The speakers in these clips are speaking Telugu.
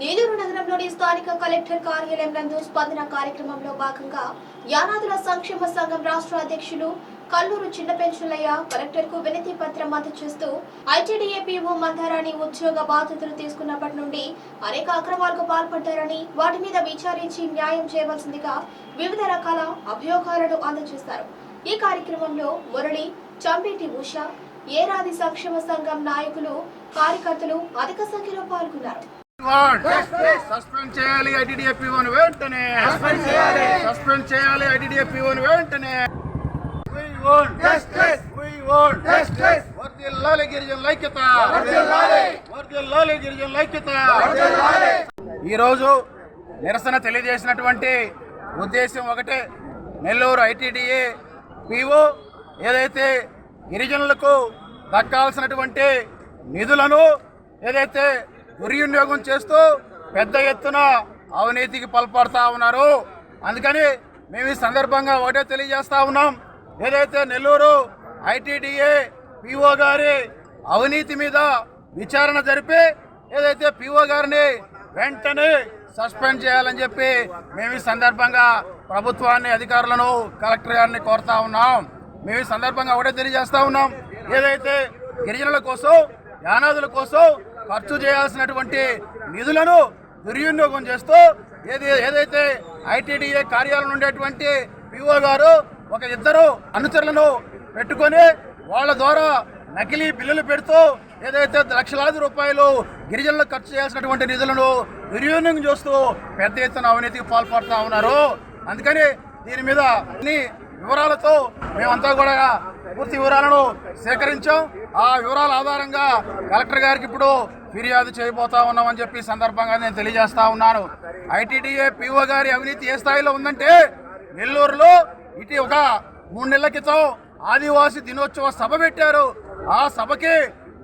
నేలూరు నగరంలోని స్థానిక కలెక్టర్ కార్యాలయం నందు స్పందన కార్యక్రమంలో భాగంగా యానాదుల సంక్షేమ సంఘం రాష్ట్ర అధ్యక్షులు కల్లూరు చిన్నపెంచులయ్య కలెక్టర్కు వినతి పత్రం అందజేస్తూ ఐటీడీఏపీఓ మందారాణి ఉద్యోగ బాధ్యతలు తీసుకున్నప్పటి నుండి అనేక అక్రమాలకు పాల్పడ్డారని వాటి మీద విచారించి న్యాయం చేయవలసిందిగా వివిధ రకాల అభియోగాలను అందజేశారు. ఈ కార్యక్రమంలో మురళి చంపేటి ఉష ఏరాది సంక్షేమ సంఘం నాయకులు కార్యకర్తలు అధిక సంఖ్యలో పాల్గొన్నారు. సస్పెండ్ చేయాలి ఐటీడీఎఫ్ వెంటనే. సస్పెండ్ చేయాలి. ఐటీడీఎఫ్ వెంటనే. వర్ధిల్లాలి గిరిజనుల ఐక్యత. వర్ధిల్లాలి గిరిజనుల ఐక్యత. ఈరోజు నిరసన తెలియజేసినటువంటి ఉద్దేశం ఒకటే. నెల్లూరు ఐటీడీఏ పిఓ ఏదైతే గిరిజనులకు దక్కాల్సినటువంటి నిధులను ఏదైతే దుర్వినియోగం చేస్తూ పెద్ద ఎత్తున అవినీతికి పాల్పడుతూ ఉన్నారు. అందుకని మేము ఈ సందర్భంగా ఒకటే తెలియజేస్తా ఉన్నాం. ఏదైతే నెల్లూరు ఐటీడీఏ పిఓ గారి అవినీతి మీద విచారణ జరిపి ఏదైతే పిఓ గారిని వెంటనే సస్పెండ్ చేయాలని చెప్పి మేము ఈ సందర్భంగా ప్రభుత్వాన్ని అధికారులను కలెక్టర్ గారిని కోరుతా ఉన్నాం. మేము ఈ సందర్భంగా ఒకటే తెలియజేస్తా ఉన్నాం. ఏదైతే గిరిజనుల కోసం యానాదుల కోసం ఖర్చు చేయాల్సినటువంటి నిధులను దుర్వినియోగం చేస్తూ ఏది ఏదైతే ఐటీడీఏ కార్యాలయం ఉండేటువంటి పిఓ గారు ఒక ఇద్దరు అనుచరులను పెట్టుకొని వాళ్ళ ద్వారా నకిలీ బిల్లులు పెడుతూ ఏదైతే లక్షలాది రూపాయలు గిరిజనులకు ఖర్చు చేయాల్సినటువంటి నిధులను దుర్వినియోగం చేస్తూ పెద్ద ఎత్తున అవినీతికి పాల్పడుతూ ఉన్నారు. అందుకని దీని మీద అన్ని వివరాలతో మేమంతా కూడా పూర్తి వివరాలను సేకరించాం. ఆ వివరాల ఆధారంగా కలెక్టర్ గారికి ఇప్పుడు ఫిర్యాదు చేయబోతా ఉన్నామని చెప్పి సందర్భంగా నేను తెలియజేస్తా ఉన్నాను. ఐటీడీఏ పిఓ గారి అవినీతి ఏ స్థాయిలో ఉందంటే నెల్లూరులో ఇటు ఒక మూడు నెలల క్రితం ఆదివాసీ దినోత్సవ సభ పెట్టారు. ఆ సభకి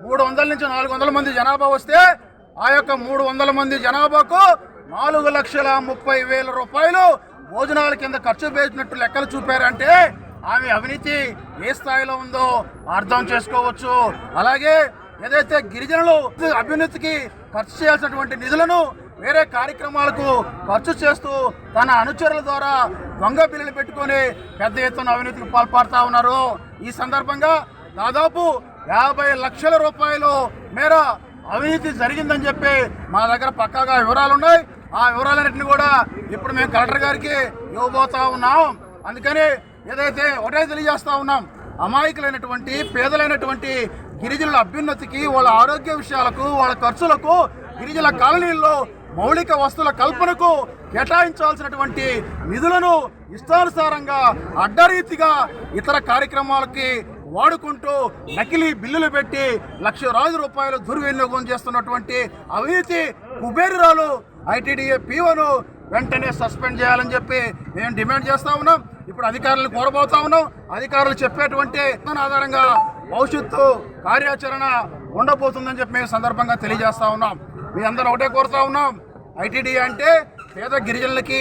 మూడు వందల నుంచి నాలుగు వందల మంది జనాభా వస్తే ఆ యొక్క మూడు వందల మంది జనాభాకు నాలుగు లక్షల ముప్పై వేల రూపాయలు భోజనాల కింద ఖర్చు పెట్టినట్టు లెక్కలు చూపారంటే ఆమె అవినీతి ఏ స్థాయిలో ఉందో అర్థం చేసుకోవచ్చు. అలాగే ఏదైతే గిరిజనులు అభ్యున్నతికి ఖర్చు చేయాల్సినటువంటి నిధులను వేరే కార్యక్రమాలకు ఖర్చు చేస్తూ తన అనుచరుల ద్వారా దొంగ బిల్లులు పెట్టుకొని పెద్ద ఎత్తున అవినీతికి పాల్పడుతూ ఉన్నారు. ఈ సందర్భంగా దాదాపు యాభై లక్షల రూపాయలు మేర అవినీతి జరిగిందని చెప్పి మా దగ్గర పక్కాగా వివరాలు ఉన్నాయి ఆ వివరాలన్నింటినీ కూడా ఇప్పుడు మేము కలెక్టర్ గారికి ఇవ్వబోతా ఉన్నాం. అందుకని ఏదైతే ఒకటే తెలియజేస్తా ఉన్నాం అమాయకులైనటువంటి పేదలైనటువంటి గిరిజనుల అభ్యున్నతికి వాళ్ళ ఆరోగ్య విషయాలకు వాళ్ళ ఖర్చులకు గిరిజనుల కాలనీల్లో మౌలిక వస్తువుల కల్పనకు కేటాయించాల్సినటువంటి నిధులను ఇష్టానుసారంగా అడ్డరీతిగా ఇతర కార్యక్రమాలకి వాడుకుంటూ నకిలీ బిల్లులు పెట్టి లక్షలాది రూపాయలు దుర్వినియోగం చేస్తున్నటువంటి అవినీతి కుబేరురాలు ఐటీడీఏ పీఓను వెంటనే సస్పెండ్ చేయాలని చెప్పి మేము డిమాండ్ చేస్తా ఉన్నాం. ఇప్పుడు అధికారులను కోరబోతా ఉన్నాం. అధికారులు చెప్పేటువంటి ఆధారంగా భవిష్యత్తు కార్యాచరణ ఉండబోతుందని చెప్పి మేము సందర్భంగా తెలియజేస్తా ఉన్నాం. మీ అందరూ ఒకటే కోరుతా ఉన్నాం. ఐటీడీ అంటే పేద గిరిజనులకి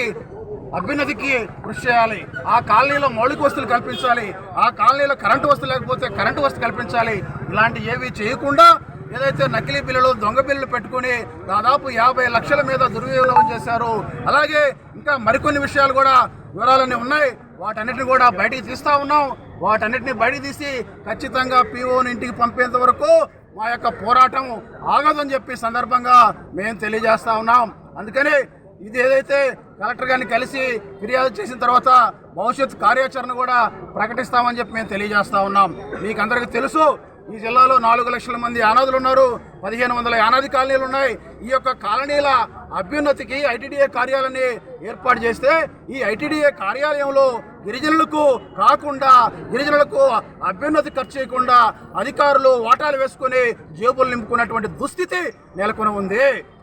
అభ్యున్నతికి కృషి చేయాలి. ఆ కాలనీలో మౌలిక వస్తువులు కల్పించాలి. ఆ కాలనీలో కరెంటు వస్తువు లేకపోతే కరెంటు వస్తువు కల్పించాలి. ఇలాంటి ఏవి చేయకుండా ఏదైతే నకిలీ బిల్లులు దొంగ బిల్లులు పెట్టుకుని దాదాపు యాభై లక్షల మీద దుర్వినియోగం చేశారు అలాగే ఇంకా మరికొన్ని విషయాలు కూడా వివరాలన్నీ ఉన్నాయి. వాటన్నిటిని కూడా బయటికి తీస్తూ ఉన్నాం. వాటన్నిటిని బయటికి తీసి ఖచ్చితంగా పీఓని ఇంటికి పంపేంత వరకు మా యొక్క పోరాటం ఆగదని చెప్పి సందర్భంగా మేము తెలియజేస్తా ఉన్నాం. అందుకని ఇది ఏదైతే కలెక్టర్ గారిని కలిసి ఫిర్యాదు చేసిన తర్వాత భవిష్యత్ కార్యాచరణ కూడా ప్రకటిస్తామని చెప్పి మేము తెలియజేస్తా ఉన్నాం. మీకు అందరికీ తెలుసు ఈ జిల్లాలో నాలుగు లక్షల మంది అనాథులు ఉన్నారు పదిహేను వందల అనాథి కాలనీలు ఉన్నాయి. ఈ యొక్క కాలనీల అభ్యున్నతికి ఐటీడీఏ కార్యాలయాన్ని ఏర్పాటు చేస్తే ఈ ఐటీడీఏ కార్యాలయంలో గిరిజనులకు కాకుండా గిరిజనులకు అభ్యున్నతి ఖర్చు చేయకుండా అధికారులు వాటాలు వేసుకుని జేబులు నింపుకున్నటువంటి దుస్థితి నెలకొని ఉంది